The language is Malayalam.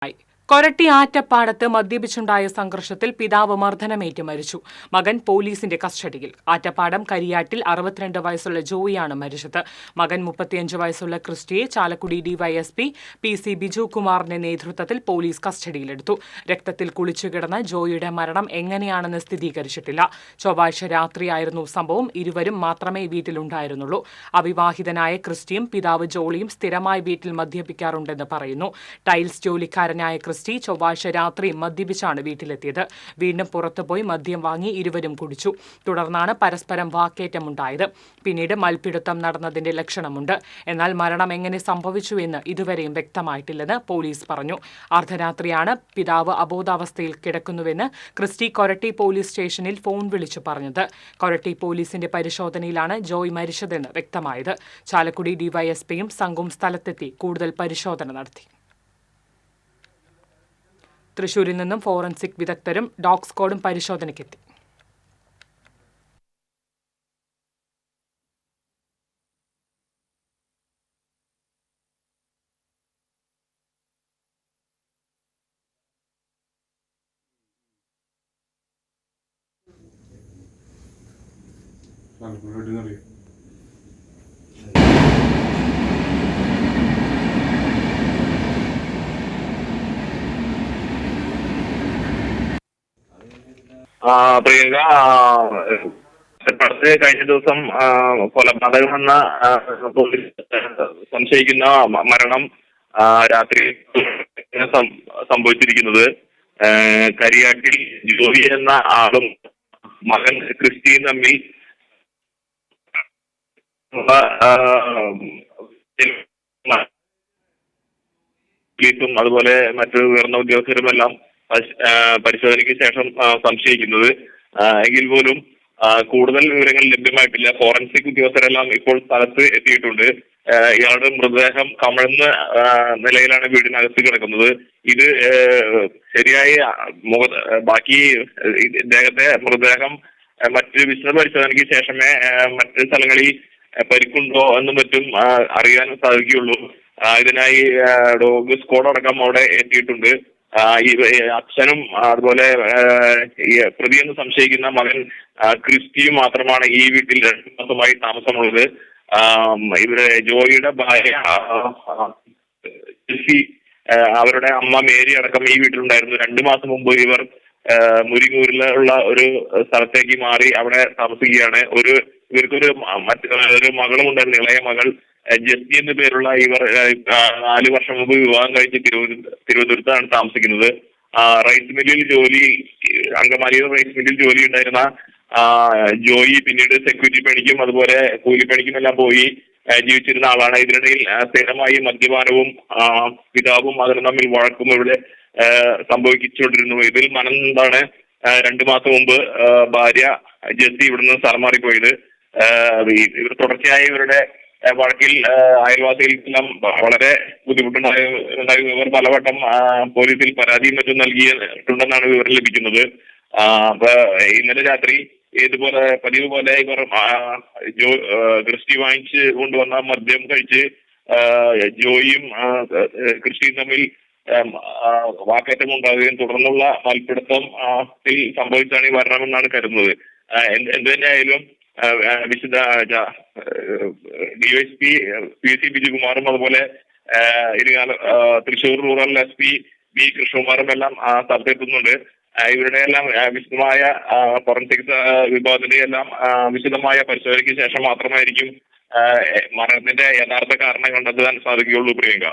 Bye. കൊരട്ടി ആറ്റപ്പാടത്ത് മദ്യപിച്ചുണ്ടായ സംഘർഷത്തിൽ പിതാവ് മർദ്ദനമേറ്റ് മരിച്ചു. മകൻ പോലീസിന്റെ കസ്റ്റഡിയിൽ. ആറ്റപ്പാടം കരിയാട്ടിൽ അറുപത്തിരണ്ട് വയസ്സുള്ള ജോയിയാണ് മരിച്ചത്. മകൻ മുപ്പത്തിയഞ്ച് വയസ്സുള്ള ക്രിസ്റ്റിയെ Chalakudy DYSP P C Biju കുമാറിന്റെ നേതൃത്വത്തിൽ പോലീസ് കസ്റ്റഡിയിലെടുത്തു. രക്തത്തിൽ കുളിച്ചു കിടന്ന ജോയിയുടെ മരണം എങ്ങനെയാണെന്ന് സ്ഥിരീകരിച്ചിട്ടില്ല. ചൊവ്വാഴ്ച രാത്രിയായിരുന്നു സംഭവം. ഇരുവരും മാത്രമേ വീട്ടിലുണ്ടായിരുന്നുള്ളൂ. അവിവാഹിതനായ ക്രിസ്റ്റിയും പിതാവ് ജോളിയും സ്ഥിരമായി വീട്ടിൽ മദ്യപിക്കാറുണ്ടെന്ന് പറയുന്നു. ടൈൽസ് ജോലിക്കാരനായ ക്രിസ്റ്റി ചൊവ്വാഴ്ച രാത്രി മദ്യപിച്ചാണ് വീട്ടിലെത്തിയത്. വീണ്ടും പുറത്തുപോയി മദ്യം വാങ്ങി ഇരുവരും കുടിച്ചു. തുടർന്നാണ് പരസ്പരം വാക്കേറ്റമുണ്ടായത്. പിന്നീട് മൽപ്പിടുത്തം നടന്നതിന്റെ ലക്ഷണമുണ്ട്. എന്നാൽ മരണം എങ്ങനെ സംഭവിച്ചു എന്ന് ഇതുവരെയും വ്യക്തമായിട്ടില്ലെന്ന് പോലീസ് പറഞ്ഞു. അർദ്ധരാത്രിയാണ് പിതാവ് അബോധാവസ്ഥയിൽ കിടക്കുന്നുവെന്ന് ക്രിസ്റ്റി കൊരട്ടി പോലീസ് സ്റ്റേഷനിൽ ഫോൺ വിളിച്ചു പറഞ്ഞത്. കൊരട്ടി പോലീസിന്റെ പരിശോധനയിലാണ് ജോയ് മരിച്ചതെന്ന് വ്യക്തമായത്. ചാലക്കുടി ഡിവൈഎസ്പിയും സംഘവും സ്ഥലത്തെത്തി കൂടുതൽ പരിശോധന നടത്തി. തൃശൂരിൽ നിന്നും ഫോറൻസിക് വിദഗ്ധരും ഡോഗ് സ്ക്വാഡും പരിശോധനയ്ക്കെത്തി. അറിയാം പ്രിയങ്ക അടുത്ത് കഴിഞ്ഞ ദിവസം കൊലപാതകം കൊലപാതകമെന്ന സംശയിക്കുന്ന മരണം രാത്രി സംഭവിച്ചിരിക്കുന്നത് കരിയാട്ടിൽ ജോലി എന്ന ആളും മകൻ ക്രിസ്റ്റിയും തമ്മിൽ പോലീസും അതുപോലെ മറ്റു ഉയർന്ന ഉദ്യോഗസ്ഥരുമെല്ലാം പരിശോധനയ്ക്ക് ശേഷം സംശയിക്കുന്നത്. എങ്കിൽ പോലും കൂടുതൽ വിവരങ്ങൾ ലഭ്യമായിട്ടില്ല. ഫോറൻസിക് ഉദ്യോഗസ്ഥരെല്ലാം ഇപ്പോൾ സ്ഥലത്ത് എത്തിയിട്ടുണ്ട്. ഇയാളുടെ മൃതദേഹം കമഴ്ന്ന നിലയിലാണ് വീടിനകത്ത് കിടക്കുന്നത്. ഇത് ശരിയായി ബാക്കി ഇദ്ദേഹത്തെ മൃതദേഹം മറ്റു വിശദ പരിശോധനയ്ക്ക് ശേഷമേ മറ്റു സ്ഥലങ്ങളിൽ പരിക്കുണ്ടോ എന്നും മറ്റും അറിയാൻ സാധിക്കുകയുള്ളൂ. ഇതിനായി ഡോഗ് സ്ക്വാഡ് അടക്കം അവിടെ എത്തിയിട്ടുണ്ട്. ഈ അച്ഛനും അതുപോലെ ഈ പ്രതിയെന്ന് സംശയിക്കുന്ന മകൻ ക്രിസ്റ്റിയും മാത്രമാണ് ഈ വീട്ടിൽ രണ്ടു മാസമായി താമസമുള്ളത്. ഇവർ ജോയിയുടെ ഭാര്യ അവരുടെ അമ്മ മേരി അടക്കം ഈ വീട്ടിലുണ്ടായിരുന്നു. രണ്ടു മാസം മുമ്പ് ഇവർ മുരിങ്ങൂരിലുള്ള ഒരു സ്ഥലത്തേക്ക് മാറി അവിടെ താമസിക്കുകയാണ്. ഒരു ഇവർക്കൊരു മറ്റൊരു മകളും ഉണ്ടായിരുന്നു ഇളയ മകൾ. ആ, ജെസ്സി എന്ന പേരുള്ള ഇവർ നാല് വർഷം മുമ്പ് വിവാഹം കഴിച്ച് തിരുവനന്തപുരത്ത് തിരുവനന്തപുരത്താണ് താമസിക്കുന്നത്. റൈസ് മില്ലിൽ ജോലി അങ്കമാലിയിൽ റൈസ് മില്ലിൽ ജോലി ഉണ്ടായിരുന്ന ജോയി പിന്നീട് സെക്യൂരിറ്റി പണിക്കും അതുപോലെ കൂലിപ്പണിക്കും എല്ലാം പോയി ജീവിച്ചിരുന്ന ആളാണ്. ഇതിനിടയിൽ സ്ഥിരമായി മദ്യപാനവും പിതാവും മകനും തമ്മിൽ വഴക്കും ഇവിടെ സംഭവിച്ചുകൊണ്ടിരുന്നു. ഇതിൽ മനം എന്താണ് രണ്ടു മാസം മുമ്പ് ഭാര്യ ജെസ്സി ഇവിടുന്ന് സ്ഥലം മാറിപ്പോയത്. ഇവർ തുടർച്ചയായി ഇവരുടെ വഴക്കിൽ നിന്നും വളരെ ബുദ്ധിമുട്ടുണ്ടായ ഇവർ പലവട്ടം പോലീസിൽ പരാതിയും മറ്റും നൽകിയിട്ടുണ്ടെന്നാണ് വിവരം ലഭിക്കുന്നത്. അപ്പൊ ഇന്നലെ രാത്രി ഇതുപോലെ പതിവ് പോലെ ഇവർ ദൃഷ്ടി വാങ്ങിച്ച് കൊണ്ടുവന്ന മദ്യം കഴിച്ച് ജോയിയും കൃഷിയും തമ്മിൽ വാക്കേറ്റം ഉണ്ടാവുകയും തുടർന്നുള്ള മൽപ്പിടുത്തം സംഭവിച്ചാണ് ഈ വരണമെന്നാണ് കരുതുന്നത്. എന്ത് തന്നെയായാലും വിശുദ്ധ ഡിവൈഎസ്പി പി സി ബിജുകുമാറും അതുപോലെ ഇരുകാല Thrissur rural S P B കൃഷ്ണകുമാറും എല്ലാം സ്ഥലത്തെത്തുന്നുണ്ട് ഇവരുടെ എല്ലാം വിശദമായ ഫോറൻസിക് വിഭാഗത്തിന്റെ എല്ലാം വിശദമായ പരിശോധനയ്ക്ക് ശേഷം മാത്രമായിരിക്കും മരണത്തിന്റെ യഥാർത്ഥ കാരണം കണ്ടെത്താൻ സാധിക്കുകയുള്ളൂ പ്രിയങ്ക.